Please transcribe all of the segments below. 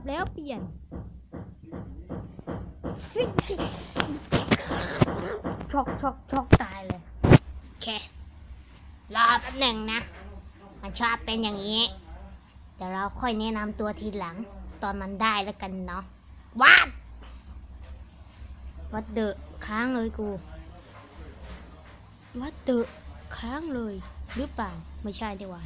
บแล้วเปลี่ยนช็อกช็อกช็อกตายเลยโอเครอแป๊บหนึ่งนะ มันชอบเป็นอย่างนี้ เดี๋ยวเราค่อยแนะนำตัวทีหลัง ตอนมันได้แล้วกันเนาะวัดวัดเดอะค้างเลยกู วัดเดอะค้างเลย หรือเปล่า ไม่ใช่ดีกว่า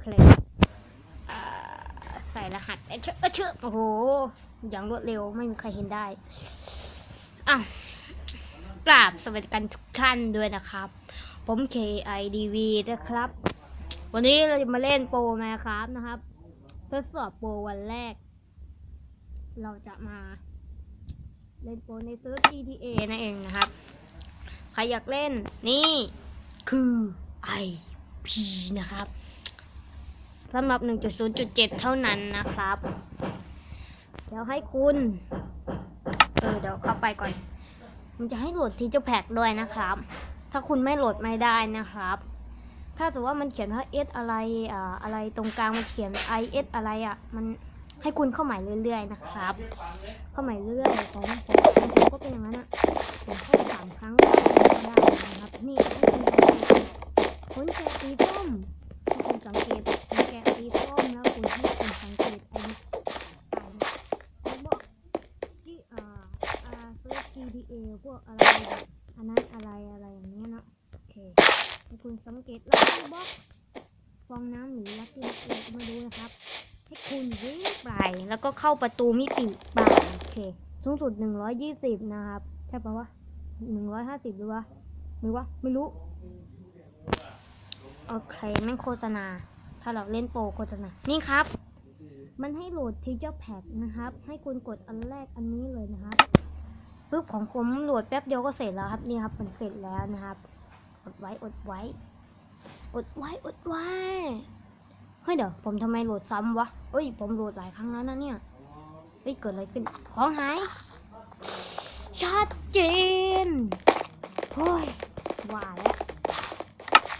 เคลอ่า ใส่รหัสเอ้ยเชื่อเอ้ยเชื่อโอ้โห อย่างรวดเร็วไม่มีใครเห็นได้อะกราบสวัสดีกันทุกท่านด้วยนะครับ ผม KIDV นะครับ วันนี้เราจะมาเล่นโปรแมครับนะครับทดสอบโปรวันแรก เราจะมา เล่นโปรในเซิร์ฟ GTA นั่นเองนะครับ ใครอยากเล่นนี่คือ IP นะครับ สำหรับ 1.0.7 เท่านั้นนะครับ เดี๋ยวให้คุณ เออเดี๋ยวเข้าไปก่อน มันจะให้โหลดที่เจ้าแพ็กด้วยนะครับ ถ้าคุณไม่โหลดไม่ได้นะครับ ถ้าสมมติว่ามันเขียนว่า S อะไรอ่าอะไรตรงกลางมันเขียน IS อะไรอะ มันให้คุณเข้าใหม่เรื่อยๆนะครับ เข้าใหม่เรื่อยๆของผมของผมก็เป็นอย่างนั้นอะผมเข้าสามครั้งก็ได้นะครับ นี่ให้คุณสังเกตผลแกะสีส้มถ้คุณสังเกต สีส้มแล้วคุณให้คุณสังเกตไอ้นี่ไปเนี่ยเขาบอกที่อ่าอ่าซิร์ช GTA พวกอะไรแบบอันนั้นอะไรอะไรอย่างเงี้ยเนาะโอเคให้คุณสังเกตแลักกี้บ็อกฟองน้ำหรือลักกี้บ็อกอะไรก็ไม่รู้นะครับ ให้คุณวิ่งไปแล้วก็เข้าประตูมิติไปโอเคสูงสุด120นะครับ ใช่ปะวะ150หรือวะหรือวะไม่รู้ โอเคแม่งโฆษณา ถ้าเราเล่นโปรโฆษณานี่ครับ มันให้โหลด Teacher Pack นะครับ ให้คุณกดอันแรกอันนี้เลยนะครับปึ๊บของผมโหลดแป๊บเดียวก็เสร็จแล้วครับนี่ครับมันเสร็จแล้วนะครับอดไว้อดไว้อดไว้อดไว้เฮ้ยเดี๋ยวผมทำไมโหลดซ้ำวะเอ้ย ผมโหลดหลายครั้งแล้วนะเนี่ยเฮ้ยเกิดอะไรขึ้น ของหายชัดเจนเฮ้ยว่าแล้ว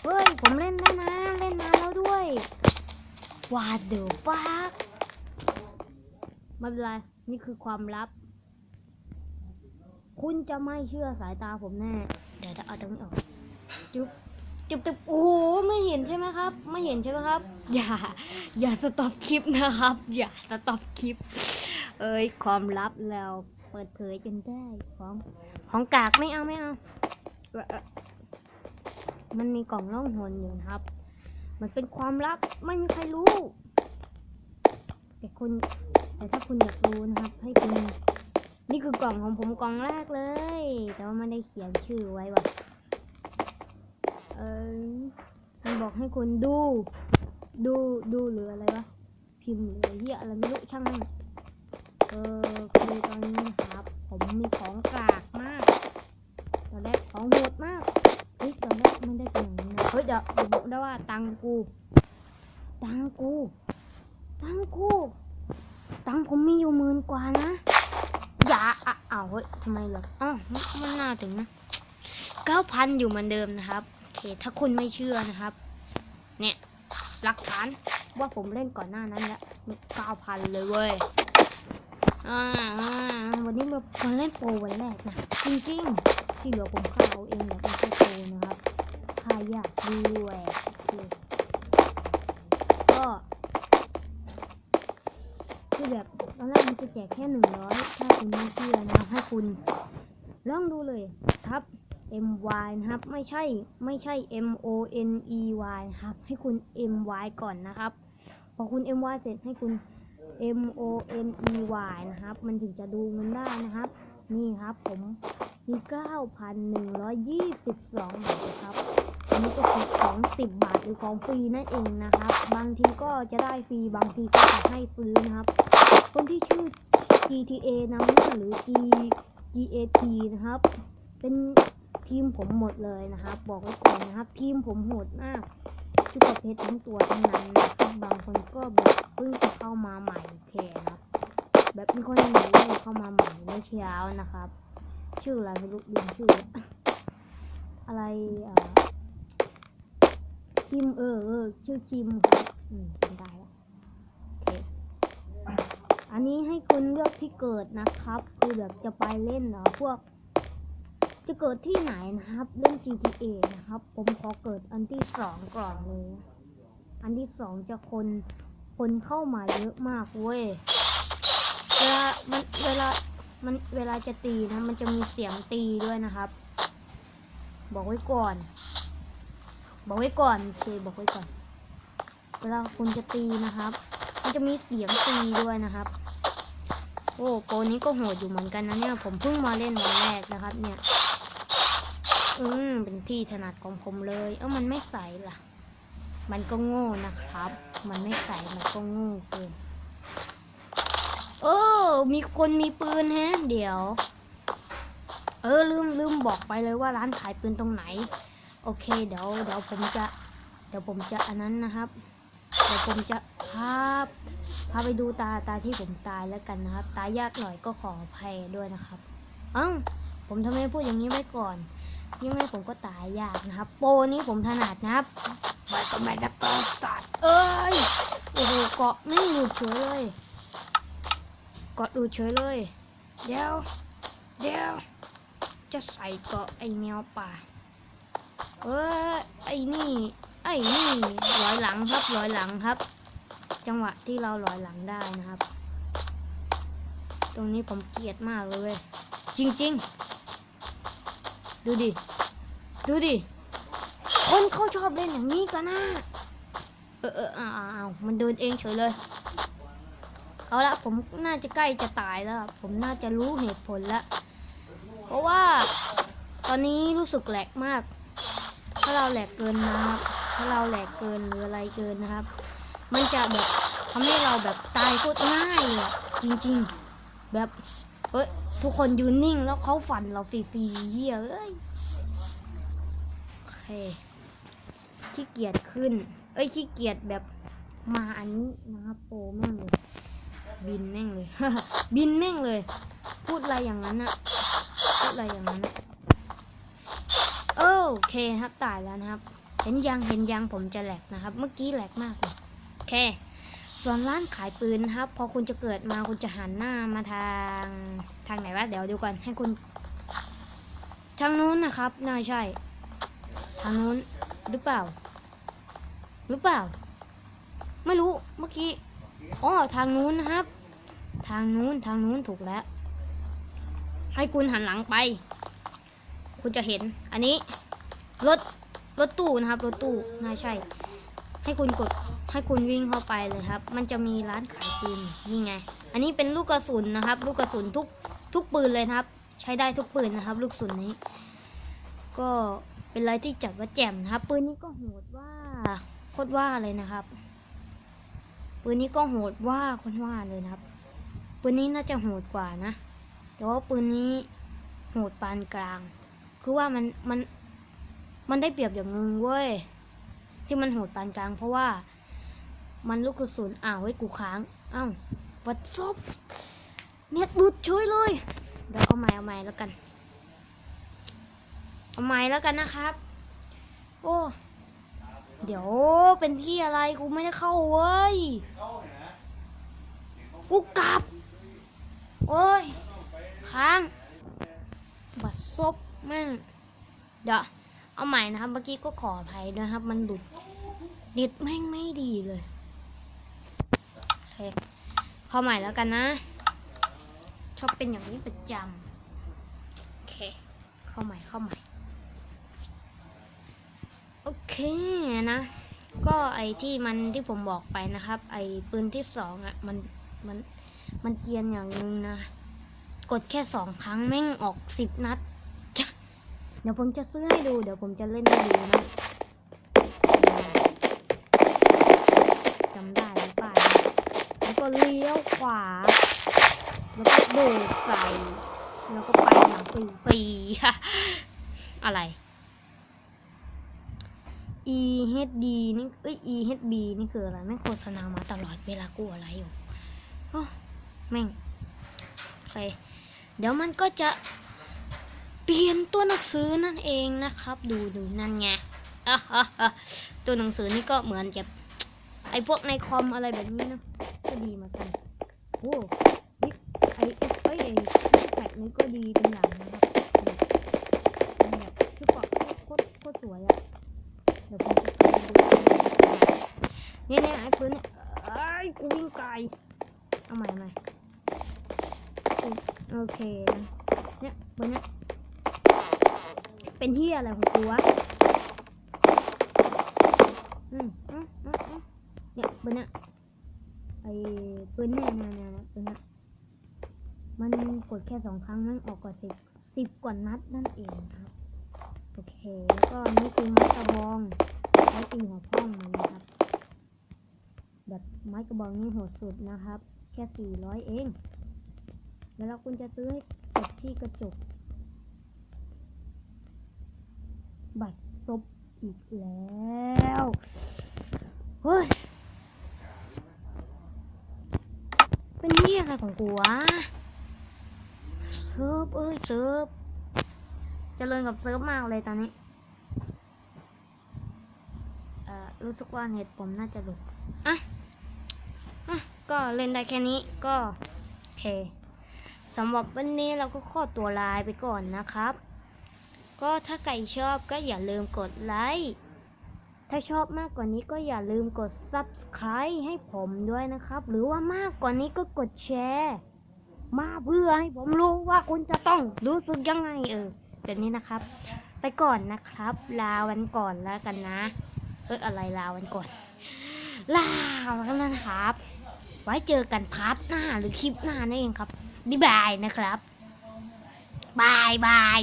เฮ้ยผมเล่นได้นะ เล่นนานแล้วด้วย วาดเดอฟักไม่เป็นไร นี่คือความลับ คุณจะไม่เชื่อสายตาผมแน่ เดี๋ยวจะเอาตรงนี้ออกจุ๊บจุ๊บจุ๊บโอ้โหไม่เห็นใช่ไหมครับ ไม่เห็นใช่ไหมครับ อย่า อย่าสต็อปคลิปนะครับ อย่าสต็อปคลิป เอ้ย ความลับเราเปิดเผยจนได้ของของกากไม่เอาไม่เอา มันมีกล่องล่องหนอยู่นะครับ มันเป็นความลับไม่มีใครรู้ แต่คุณแต่ถ้าคุณอยากรู้นะครับ ให้คุณนี่คือกล่องของผมกล่องแรกเลย แต่ว่าไม่ได้เขียนชื่อไว้ว่ะเออมันบอกให้คุณดู ดูดูหรืออะไรวะพิมพ์หรือเหี้ยอะไรไม่รู้ช่างมันเออคือตอนนี้นะครับ ผมมีของกากมากตอนแรกของโหดมากเฮ้ยตอนแรกไม่ได้เป็นอย่างนี้นะเฮ้ยเดี๋ยว ได้ว่าตังกู ตังกู ตังกู ตังผมมีอยู่หมื่นกว่านะ อย่าอะอ้าวเฮ้ยทำไมเหรออ๋อมันมันน่าถึงนะเก้าพันอยู่เหมือนเดิมนะครับโอเคถ้าคุณไม่เชื่อนะครับ เนี่ยหลักฐานว่าผมเล่นก่อนหน้านั้นแล้วเก้าพันเลยเว้ยวันนี้มามาเล่นโปรวันแรกนะจริงๆที่เหลือผมค่าเอาเองแบบไม่ใช่โปรนะครับ ค่ายากด้วยโอเคก็คือแบบตอนแรกมันจะแจกแค่หนึ่งร้อยถ้าคุณไม่เชื่อนะให้คุณลองดูเลยครับ M Y นะครับ ไม่ใช่ไม่ใช่ M O N E Y นะครับ ให้คุณ M Y ก่อนนะครับ พอคุณ M Y เสร็จให้คุณ M O N E Y นะครับ มันถึงจะดูเงินได้นะครับ นี่ครับผมมี 9,122 บาทนะครับ อันนี้ก็คือของ10บาทหรือของฟรีนั่นเองนะครับ บางทีก็จะได้ฟรีบางทีก็จะให้ซื้อนะครับ คนที่ชื่อ GTA นำหน้าหรือ G GAT นะครับ เป็นทีมผมหมดเลยนะครับ บอกไว้ก่อนนะครับ ทีมผมโหดมากทุกประเภททั้งตัวทั้งนั้นนะครับบางคนก็แบบเพิ่งจะเข้ามาใหม่แทนนะแบบมีคนใหม่เลยเข้ามาใหม่เมื่อเช้านะครับ ชื่ออะไรไม่รู้ลืมชื่อ อะไรอ่า คิมเออเออชื่อคิมครับอืมจำได้แล้วโอเคอันนี้ให้คุณเลือกที่เกิดนะครับ คือแบบจะไปเล่นเหรอพวก จะเกิดที่ไหนนะครับ เล่น GTA นะครับ ผมขอเกิดอันที่สองก่อนเลย อันที่สองจะคน คนเข้ามาเยอะมากเว้ย เวลา มันเวลา มันเวลาจะตีนะ มันจะมีเสียงตีด้วยนะครับ บอกไว้ก่อน บอกไว้ก่อนเคบอกไว้ก่อน เวลาคุณจะตีนะครับ มันจะมีเสียงตีด้วยนะครับ โอ้โปรนี้ก็โหดอยู่เหมือนกันนะเนี่ย ผมเพิ่งมาเล่นวันแรกนะครับ เนี่ย อืมเป็นที่ถนัดของผมเลย เอ้ามันไม่ใสล่ะ มันก็โง่นะครับ มันไม่ใสมันก็โง่เกินเออ มีคนมีปืนแฮะ เดี๋ยว เออลืมลืมบอกไปเลยว่าร้านขายปืนตรงไหน โอเค เดี๋ยวเดี๋ยวผมจะ เดี๋ยวผมจะอันนั้นนะครับ เดี๋ยวผมจะพาพาไปดูตาตาที่ผมตายแล้วกันนะครับ ตายยากหน่อยก็ขออภัยด้วยนะครับ เอ้าผมทำไมพูดอย่างนี้ไว้ก่อน ยังไงผมก็ตายยากนะครับ โปรนี้ผมถนัดนะครับไม่ก็ไม่ได้เปิดสัตว์เอ้ยโอ้โหเกาะไม่หลุดเฉยเลยเกาะหลุดเฉยเลย เดี๋ยว เดี๋ยว จะใส่เกาะไอแมวป่า เออไอ้นี่ ไอ้นี่ลอยหลังครับลอยหลังครับ จังหวะที่เราลอยหลังได้นะครับ ตรงนี้ผมเกลียดมากเลยเว้ยจริงๆดูดิ ดูดิ คนเขาชอบเล่นอย่างนี้กันนะเออเอออ้าวมันเดินเองเฉยเลย เอาละผมน่าจะใกล้จะตายแล้ว ผมน่าจะรู้เหตุผลแล้ว เพราะว่าตอนนี้รู้สึกแหลกมาก ถ้าเราแหลกเกินนะครับ ถ้าเราแหลกเกินหรืออะไรเกินนะครับ มันจะแบบทำให้เราแบบตายโคตรง่ายเลยอะจริงๆ แบบเอ้ยทุกคนยืนนิ่งแล้วเขาฝันเราฟรีๆเหี้ยเอ้ยโอเคขี้เกียจขึ้น เอ้ยขี้เกียจแบบมาอันนี้นะครับโปรแม่งเลย บินแม่งเลย บินแม่งเลย พูดอะไรอย่างนั้นอะพูดอะไรอย่างนั้น โอเคครับตายแล้วนะครับ เห็นยังเห็นยังผมจะแหลกนะครับ เมื่อกี้แหลกมากเลยโอเค ส่วนร้านขายปืนครับ พอคุณจะเกิดมาคุณจะหันหน้ามาทางทางไหนวะเดี๋ยวดูก่อนให้คุณ ทางนู้นนะครับน่าใช่ ทางนู้นหรือเปล่า หรือเปล่า ไม่รู้เมื่อกี้อ๋อทางนู้นนะครับ ทางนู้นทางนู้นถูกแล้ว ให้คุณหันหลังไป คุณจะเห็นอันนี้รถรถตู้นะครับรถตู้น่าใช่ ให้คุณกดให้คุณวิ่งเข้าไปเลยครับ มันจะมีร้านขายปืนนี่ไง อันนี้เป็นลูกกระสุนนะครับ ลูกกระสุนทุกทุกปืนเลยนะครับ ใช้ได้ทุกปืนนะครับ ลูกกระสุนนี้ ก็เป็นอะไรที่จัดว่าแจ่มนะครับ ปืนนี้ก็โหดว่าโคตรว่าเลยนะครับปืนนี้ก็โหดว่าโคตรว่าเลยนะครับปืนนี้น่าจะโหดกว่านะ แต่ว่าปืนนี้โหดปานกลาง คือว่ามันมันมันได้เปรียบอย่างหนึ่งเว้ย ที่มันโหดปานกลาง เพราะว่ามันลูกกระสุนอ้าวไว้กูค้างอ้าววัดซบเน็ตบุดช่วยเลยเดี๋ยวเอาใหม่เอาใหม่แล้วกัน เอาใหม่แล้วกันนะครับ โอ้เดี๋ยวเป็นที่อะไรกูไม่ได้เข้าเว้ยกูกลับ โอ้ย ค้างบัดซบ แม่งเดี๋ยวเอาใหม่นะครับ เมื่อกี้ก็ขออภัยด้วยครับ มันดุดเน็ตแม่งไม่ดีเลยเคเข้าใหม่แล้วกันนะ ชอบเป็นอย่างนี้ประจำโอเค เข้าใหม่เข้าใหม่ โอเคนะ ก็ไอที่มันที่ผมบอกไปนะครับ ไอปืนที่สองอะมันมันมันเกียนอย่างนึงนะ กดแค่สองครั้งแม่งออกสิบนัด เดี๋ยวผมจะซื้อให้ดู เดี๋ยวผมจะเล่นให้ดูนะจำได้หรือเปล่าแล้วก็เลี้ยวขวา แล้วก็โบกใส่แล้วก็ไปอย่างปีปีๆอะไร E H D นี่เอ้ย E H B นี่คืออะไรแม่งโฆษณามาตลอดเวลากูอะไรอยู่โอ้แม่งโอเคเดี๋ยวมันก็จะ เปลี่ยนตัวหนังสือนั่นเองนะครับ ดูดูนั่นไงอะอะอะตัวหนังสือนี่ก็เหมือนจะไอพวกในคอมอะไรแบบนี้นะก็ดีเหมือนกันโอ้ไอไอแพ็คนี้ก็ดีเป็นอย่างนะครับนี่แบบชุดเกราะโคตรโคตรสวยอะเดี๋ยวผมจะไปดูเนี่ยเนี่ยไอ้ปืนเนี่ยเอ้ยกูวิ่งไกลเอาใหม่เอาใหม่โอเคนะเนี่ยปืนเนี่ยเป็นที่อะไร ของกูวะอืมอืมอืมอืมเนี่ยปืนเนี่ยไอ้ปืนเนี่ยนะนะนะปืนเนี่ยมันกดแค่สองครั้งมันออกกว่าสิบสิบกว่านัดนั่นเองครับโอเคแล้วก็นี่คือไม้กระบองไม้ตีหัวพ่องมันนะครับ แบบไม้กระบองนี่โหดสุดนะครับ แค่สี่ร้อยเอง แล้วเราคุณจะซื้อให้กดที่กระจก บัตรซบอีกแล้วเฮ้ยเป็นนี่อะไรของกูวะเซิร์ฟเอ้ยเซิร์ฟเจริญกับเซิร์ฟมากเลยตอนนี้เอ่อรู้สึกว่าเน็ตผมน่าจะหลุดอะอะ ก็เล่นได้แค่นี้ก็ โอเคสำหรับวันนี้เราก็ขอตัวลายไปก่อนนะครับ ก็ถ้าใครชอบก็อย่าลืมกดไลค์ ถ้าชอบมากกว่านี้ก็อย่าลืมกด subscribe ให้ผมด้วยนะครับ หรือว่ามากกว่านี้ก็กดแชร์ มาเพื่อให้ผมรู้ว่าคุณจะต้องรู้สึกยังไงเออแบบนี้นะครับ ไปก่อนนะครับ ลาวันก่อนแล้วกันนะ เอออะไรลาวันก่อน ลาแล้วนะครับ ไว้เจอกันพาร์ทหน้าหรือคลิปหน้านั่นเองครับบ๊ายบายนะครับบายบาย